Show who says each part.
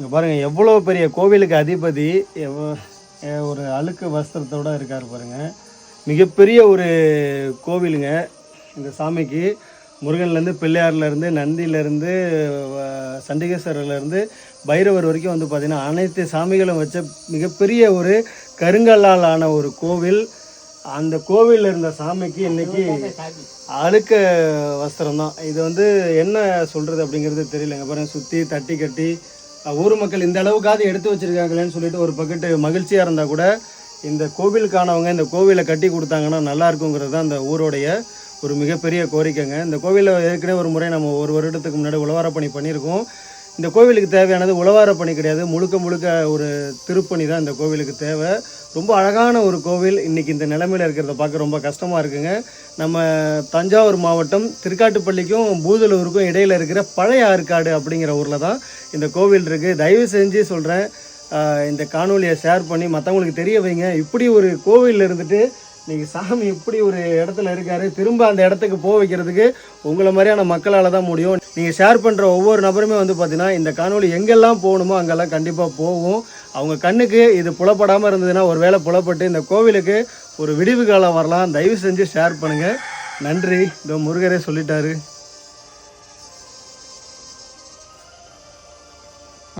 Speaker 1: இங்கே பாருங்கள் எவ்வளோ பெரிய கோவிலுக்கு அதிபதி ஒரு அழுக்கு வஸ்திரத்தோட இருக்கார் பாருங்கள் மிகப்பெரிய ஒரு கோவிலுங்க இந்த சாமிக்கு. முருகன்லேருந்து பிள்ளையார்லேருந்து நந்தியிலேருந்து சண்டிகேஸ்வரர்லேருந்து பைரவர் வரைக்கும் வந்து பார்த்திங்கன்னா அனைத்து சாமிகளும் வச்ச மிகப்பெரிய ஒரு கருங்கல்லால் ஆன ஒரு கோவில். அந்த கோவிலில் இருந்த சாமிக்கு இன்னைக்கு அழுக்க வஸ்திரம் தான் இது வந்து என்ன சொல்கிறது அப்படிங்கிறது தெரியலங்க. பாருங்கள் சுற்றி தட்டி கட்டி ஊர் மக்கள் இந்த அளவுக்காவது எடுத்து வச்சிருக்காங்களேன்னு சொல்லிட்டு ஒரு பக்கெட்டு மகிழ்ச்சியாக இருந்தால் கூட இந்த கோவிலுக்கானவங்க இந்த கோவிலை கட்டி கொடுத்தாங்கன்னா நல்லா இருக்குங்கிறது தான் அந்த ஊரோடைய ஒரு மிகப்பெரிய கோரிக்கைங்க. இந்த கோவிலில் ஏற்கனவே ஒரு முறை நம்ம ஒரு வருடத்துக்கு முன்னாடி உழவார பணி பண்ணியிருக்கோம். இந்த கோவிலுக்கு தேவையானது உழவார பணி கிடையாது. முழுக்க முழுக்க ஒரு திருப்பணி தான் இந்த கோவிலுக்கு தேவை. ரொம்ப அழகான ஒரு கோவில். இன்னைக்கு இந்த நிலமையில் இருக்கிறத பார்க்க ரொம்ப கஷ்டமாக இருக்குங்க. நம்ம தஞ்சாவூர் மாவட்டம் திருக்காட்டுப்பள்ளிக்கும் பூதலூருக்கும் இடையில் இருக்கிற பழைய ஆற்காடு அப்படிங்கிற ஊரில் தான் இந்த கோவில் இருக்குது தயவு செஞ்சு சொல்கிறேன் இந்த காணொலியை ஷேர் பண்ணி மற்றவங்களுக்கு தெரிய வைங்க. இப்படி ஒரு கோவிலில் இருந்துட்டு நீங்கள் சாமி இப்படி ஒரு இடத்துல இருக்காரு திரும்ப அந்த இடத்துக்கு போக வைக்கிறதுக்கு உங்களை மாதிரியான மக்களால் தான் முடியும். நீங்கள் ஷேர் பண்ணுற ஒவ்வொரு நபருமே வந்து பார்த்தீங்கன்னா இந்த காணொலி எங்கெல்லாம் போகணுமோ அங்கெல்லாம் கண்டிப்பாக போகும். அவங்க கண்ணுக்கு இது புலப்படாமல் இருந்ததுன்னா ஒரு வேளை புலப்பட்டு இந்த கோவிலுக்கு ஒரு விடிவு காலம் வரலாம். தயவு செஞ்சு ஷேர் பண்ணுங்கள் நன்றி. இந்த முருகரே சொல்லிட்டாரு.